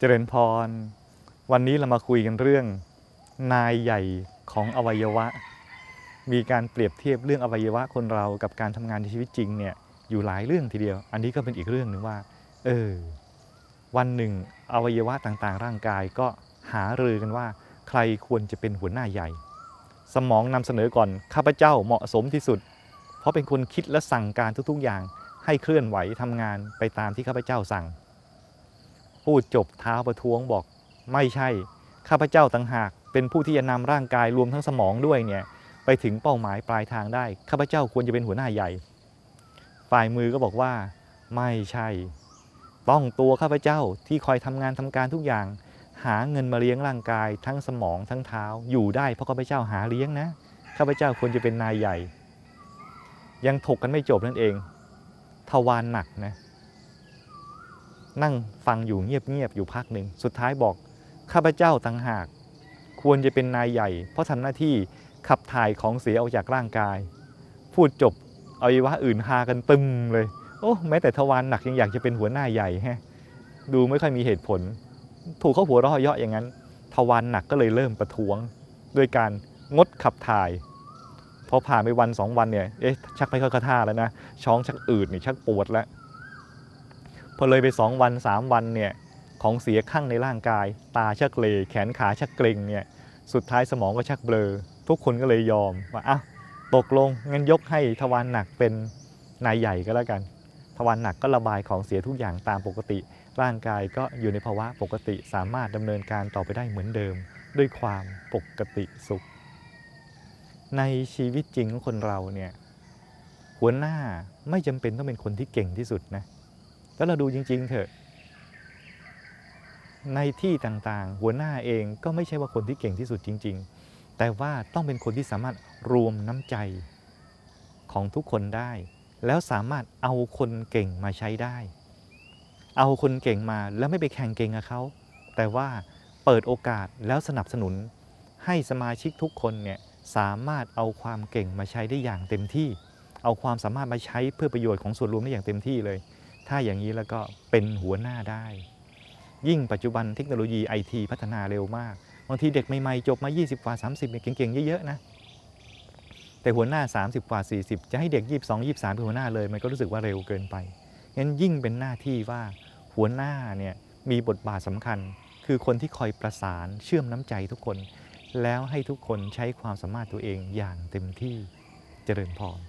เจริญพร วันนี้เรามาคุยกันเรื่อง นายใหญ่ของอวัยวะ มีการเปรียบเทียบเรื่องอวัยวะคนเรากับการทำงานในชีวิตจริงเนี่ยอยู่หลายเรื่องทีเดียว อันนี้ก็เป็นอีกเรื่องหนึ่งว่า เออ วันหนึ่ง อวัยวะต่างๆ ร่างกายก็หารือกันว่า ใครควรจะเป็นหัวหน้าใหญ่ สมองนำเสนอก่อนข้าพเจ้าเหมาะสมที่สุด เพราะเป็นคนคิดและสั่งการทุกๆอย่างให้เคลื่อนไหวทำงานไปตามที่ข้าพเจ้าสั่ง พูดจบเท้าประท้วงบอกไม่ใช่ ข้าพเจ้าต่างหาก เป็นผู้ที่จะนำร่างกายรวมทั้งสมองด้วยเนี่ยไปถึงเป้าหมายปลายทางได้ ข้าพเจ้าควรจะเป็นหัวหน้าใหญ่ ฝ่ายมือก็บอกว่า ไม่ใช่ ต้องตัวข้าพเจ้าที่คอยทำงานทำการทุกอย่าง หาเงินมาเลี้ยงร่างกาย ทั้งสมองทั้งเท้าอยู่ได้เพราะข้าพเจ้าหาเลี้ยงนะข้าพเจ้าควรจะเป็นนายใหญ่ ยังถกกันไม่จบนั่นเองทวารหนักนะ นั่งฟังอยู่เงียบๆอยู่พักหนึ่ง สุดท้ายบอกข้าพเจ้าต่างหาก ควรจะเป็นนายใหญ่ เพราะทำหน้าที่ขับถ่ายของเสียออกจากร่างกาย พูดจบอวัยวะอื่นฮากันตึมเลย โอ้แม้แต่ทวารหนักยังอยากจะเป็นหัวหน้าใหญ่แฮะดูไม่ค่อยมีเหตุผล ถูกเขาหัวเราะเยาะอย่างนั้น ทวารหนักก็เลยเริ่มประท้วง ด้วยการงดขับถ่ายพอผ่านไปวันสองวันเนี่ยเอ๊ะชักไม่ค่อยเข้าท่าแล้วนะช้องชักอืดนี่ชักปวดแล้ว พอเลยไปสองวันสามวันเนี่ยของเสียข้างในร่างกาย ตาชักเลแขนขาชักเกร็งเนี่ยสุดท้ายสมองก็ชักเบลอ ทุกคนก็เลยยอมว่าอะตกลงงั้นยกให้ทวารหนักเป็นนายใหญ่ก็แล้วกัน ทวารหนักก็ระบายของเสียทุกอย่างตามปกติ ร่างกายก็อยู่ในภาวะปกติสามารถดำเนินการต่อไปได้เหมือนเดิม ด้วยความปกติสุข ในชีวิตจริงของคนเราเนี่ยหัวหน้าไม่จำเป็นต้องเป็นคนที่เก่งที่สุดนะ แล้วเราดูจริง ๆ เถอะ ในที่ต่างๆ หัวหน้าเองก็ไม่ใช่ว่าคนที่เก่งที่สุดจริง ๆ แต่ว่าต้องเป็นคนที่สามารถรวมน้ำใจของทุกคนได้ แล้วสามารถเอาคนเก่งมาใช้ได้ เอาคนเก่งมาแล้วไม่ไปแข่งเก่งกับเขาแต่ว่าเปิดโอกาสแล้วสนับสนุน ให้สมาชิกทุกคนเนี่ยสามารถเอาความเก่งมาใช้ได้อย่างเต็มที่ เอาความสามารถมาใช้เพื่อประโยชน์ของส่วนรวมได้อย่างเต็มที่เลย ถ้าอย่างนี้แล้วก็เป็นหัวหน้าได้ ยิ่งปัจจุบันเทคโนโลยีไอทีพัฒนาเร็วมาก บางทีเด็กใหม่ๆจบมา 20 กว่า 30เนี่ยเก่งๆ เยอะๆนะ แต่หัวหน้า 30 กว่า 40 จะให้เด็ก 22 23เป็นหัวหน้าเลย มันก็รู้สึกว่าเร็วเกินไปงั้นยิ่งเป็นหน้าที่ว่าหัวหน้าเนี่ยมีบทบาทสำคัญ คือคนที่คอยประสานเชื่อมน้ำใจทุกคน แล้วให้ทุกคนใช้ความสามารถตัวเองอย่างเต็มที่เจริญพร